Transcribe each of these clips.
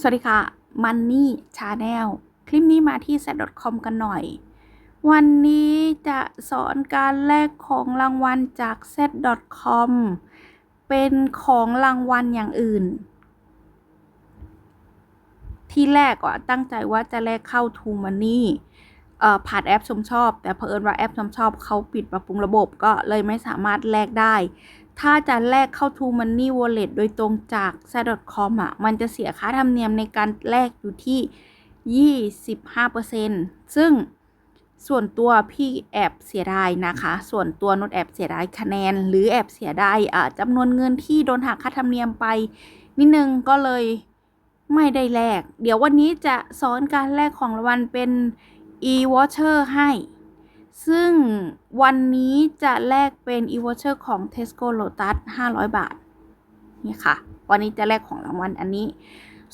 สวัสดีค่ะ Money Channel คลิปนี้มาที่ set.com กันหน่อย วันนี้จะสอนการแลกของรางวัลจาก set.com เป็นของรางวัลอย่างอื่น ที่แรกอะตั้งใจว่าจะแลกเข้า To Money เอ่อผ่านแอปชมชอบ แต่เผอิญว่าแอปชมชอบเขาปิดปรับปรุงระบบก็เลยไม่สามารถแลกได้ ถ้าจะแลกเข้า To Money Wallet โดยตรงจาก s a c o m อะ มันจะเสียค่าธรรมเนียมในการแลกอยู่ที่ 25%ซึ่งส่วนตัวพี่แอบเสียดายนะคะ ส่วนตัวนดแอบเสียดายคะแนน หรือแอบเสียดายอะจำนวนเงินที่โดนหักค่าธรรมเนียมไป นิดนึงก็เลยไม่ได้แลก เดี๋ยววันนี้จะสอนการแลกของรางวัลเป็น e-voucher ให้ ซึ่งวันนี้จะแลกเป็น e-voucher ของ Tesco Lotus 500 บาท นี่ค่ะ วันนี้จะแลกของรางวัลอันนี้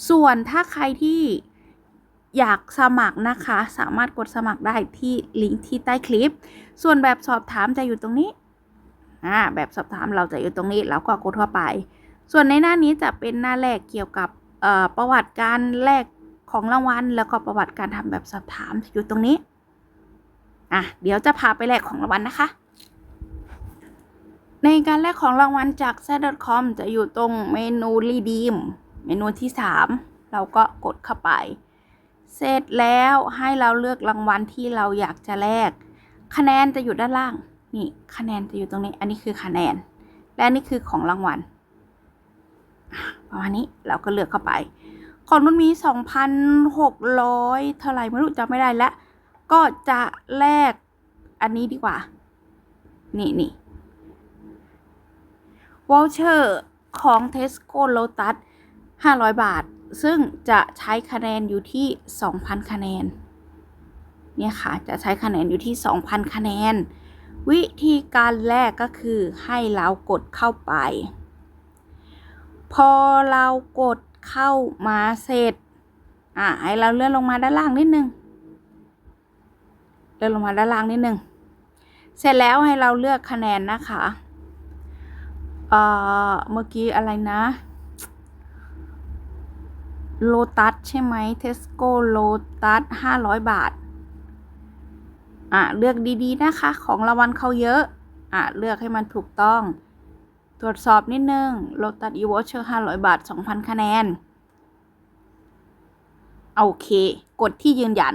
ส่วนถ้าใครที่อยากสมัครนะคะ สามารถกดสมัครได้ที่ลิงก์ที่ใต้คลิป ส่วนแบบสอบถามจะอยู่ตรงนี้อ่าแบบสอบถามเราจะอยู่ตรงนี้แล้วก็กดเข้าไป ส่วนในหน้านี้จะเป็นหน้าแรกเกี่ยวกับประวัติการแลกของรางวัล แล้วก็ประวัติการทำแบบสอบถามอยู่ตรงนี้ อะเดี๋ยวจะพาไปแลกของรางวัลนะคะ ในการแลกของรางวัลจาก z c o m จะอยู่ตรงเมนู redeem เมนูที่ 3 เราก็กดเข้าไป เสร็จแล้วให้เราเลือกรางวัลที่เราอยากจะแลกคะแนนจะอยู่ด้านล่างนี่คะแนนจะอยู่ตรงนี้ อันนี้คือคะแนน และนี่คือของรางวัลประมาณนี้เราก็เลือกเข้าไป ของนุ่นมี 2,600 เท่าไหร่ไม่รู้จำไม่ได้แล้ว ก็จะแลกอันนี้ดีกว่า นี่นี่วอลเชอร์ของ Tesco Lotus 500 บาท ซึ่งจะใช้คะแนนอยู่ที่ 2,000 คะแนน เนี่ยค่ะ จะใช้คะแนนอยู่ที่ 2,000 คะแนน วิธีการแลกก็คือให้เรากดเข้าไป พอเรากดเข้ามาเสร็จ อะให้เราเลื่อนลงมาด้านล่างนิดนึง ลื่อนลงมาด้านล่างนิดนึง เสร็จแล้วให้เราเลือกคะแนนนะคะเอ่อเมื่อกี้อะไรนะโลตัสใช่ไหมเทสโก้โลตัสห้าร้อยบาท อะ เลือกดีๆนะคะ ของรางวัลเขาเยอะ อะ เลือกให้มันถูกต้อง ตรวจสอบนิดนึงโลตัสอีวอชเชอร์ห้าร้อยบาทสองพันคะแนน โอเค กดที่ยืนยัน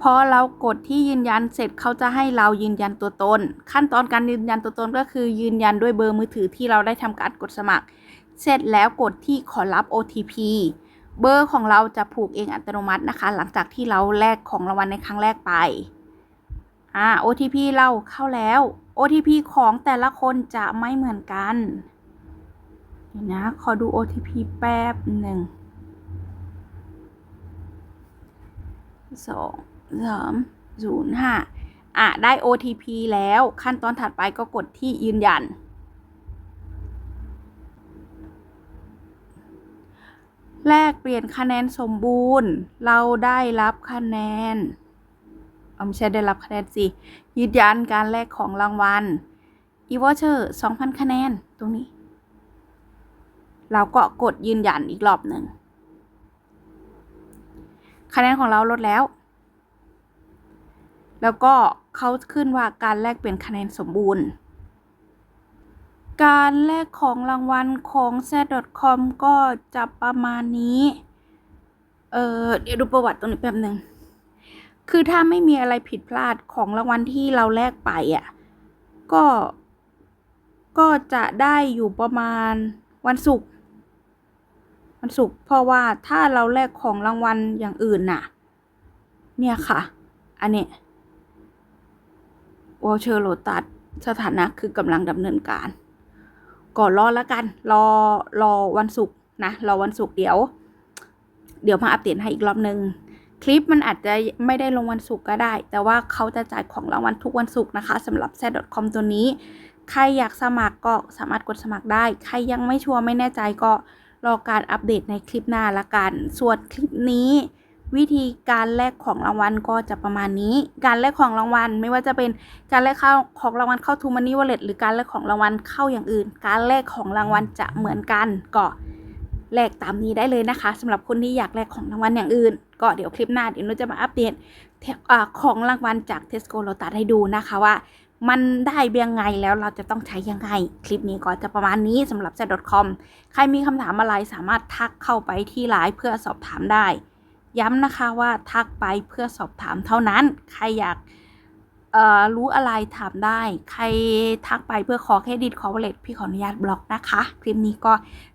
พอเรากดที่ยืนยันเสร็จเขาจะให้เรายืนยันตัวตน ขั้นตอนการยืนยันตัวตนก็คือยืนยันด้วยเบอร์มือถือที่เราได้ทำการกดสมัคร เสร็จแล้วกดที่ขอรับ OTP เบอร์ของเราจะผูกเองอัตโนมัตินะคะ หลังจากที่เราแลกของรางวัลในครั้งแรกไปอ่า OTP เราเข้าแล้ว OTP ของแต่ละคนจะไม่เหมือนกันเดี๋ยวนะ ขอดู OTP แป๊บหนึ่งสอง สามศูนย์ห้าอะ ได้ OTP แล้วขั้นตอนถัดไปก็กดที่ยืนยัน แลกเปลี่ยนคะแนนสมบูรณ์ เราได้รับคะแนนเอาไม่ใช่ได้รับคะแนนสิ ยืนยันการแลกของรางวัล e v o u c h e r 2,000 คะแนนตรงนี้ เราก็กดยืนยันอีกรอบหนึ่ง คะแนนของเราลดแล้ว แล้วก็เขาขึ้นว่าการแลกเปลี่ยนคะแนนสมบูรณ์ การแลกของรางวัลของ z c o m ก็จะประมาณนี้ เออเดี๋ยวดูประวัติตรงนี้แป๊บหนึ่ง คือถ้าไม่มีอะไรผิดพลาดของรางวัลที่เราแลกไปอะ ก็ ก็จะได้อยู่ประมาณวันศุกร์ วันศุกร์ เพราะว่าถ้าเราแลกของรางวัลอย่างอื่นน่ะ เนี่ยค่ะ อันนี้ วอลเชอร์โลตัสสถานะคือกำลังดำเนินการ ก่อนรอแล้วกัน รอรอวันศุกร์นะ รอวันศุกร์เดี๋ยว เดี๋ยวมาอัปเดตให้อีกรอบนึง คลิปมันอาจจะไม่ได้ลงวันศุกร์ก็ได้ แต่ว่าเขาจะจ่ายของรางวัลทุกวันศุกร์นะคะสำหรับ z c o m ตัวนี้ ใครอยากสมัครก็สามารถกดสมัครได้ ใครยังไม่ชัวร์ไม่แน่ใจก็รอการอัปเดตในคลิปหน้าละกัน ส่วนคลิปนี้ วิธีการแลกของรางวัลก็จะประมาณนี้ การแลกของรางวัลไม่ว่าจะเป็นการแลกเข้าของรางวัลเข้าทูมันนี่วอลเล็ตหรือการแลกของรางวัลเข้าอย่างอื่น การแลกของรางวัลจะเหมือนกันก็แลกตามนี้ได้เลยนะคะสำหรับคนที่อยากแลกของรางวัลอย่างอื่น ก็เดี๋ยวคลิปหน้าเดี๋ยวนุจะมาอัปเดตของรางวัลจาก Tesco Lotus ให้ดูนะคะว่า มันได้ยังไงแล้วเราจะต้องใช้ยังไง คลิปนี้ก็จะประมาณนี้สำหรับ z c o m ใครมีคำถามอะไรสามารถทักเข้าไปที่ไลน์เพื่อสอบถามได้ ย้ำนะคะว่าทักไปเพื่อสอบถามเท่านั้น ใครอยากรู้อะไรถามได้ ใครทักไปเพื่อขอเครดิตขอวอลเล็ตพี่ขออนุญาตบล็อกนะคะ คลิปนี้ก็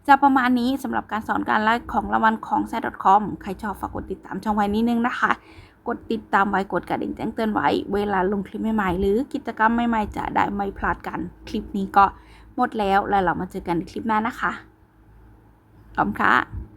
จะประมาณนี้สำหรับการสอนการไลฟ์ของรางวัลของ z c o m ใครชอบฝากกดติดตามช่องไว้นิดนึงนะคะ กดติดตามไว้กดกระดิ่งแจ้งเตือนไว้ เวลาลงคลิปใหม่ๆ หรือกิจกรรมใหม่ๆ จะได้ไม่พลาดกัน คลิปนี้ก็หมดแล้วแล้วเรามาเจอกันในคลิปหน้านะคะขอบคุณค่ะ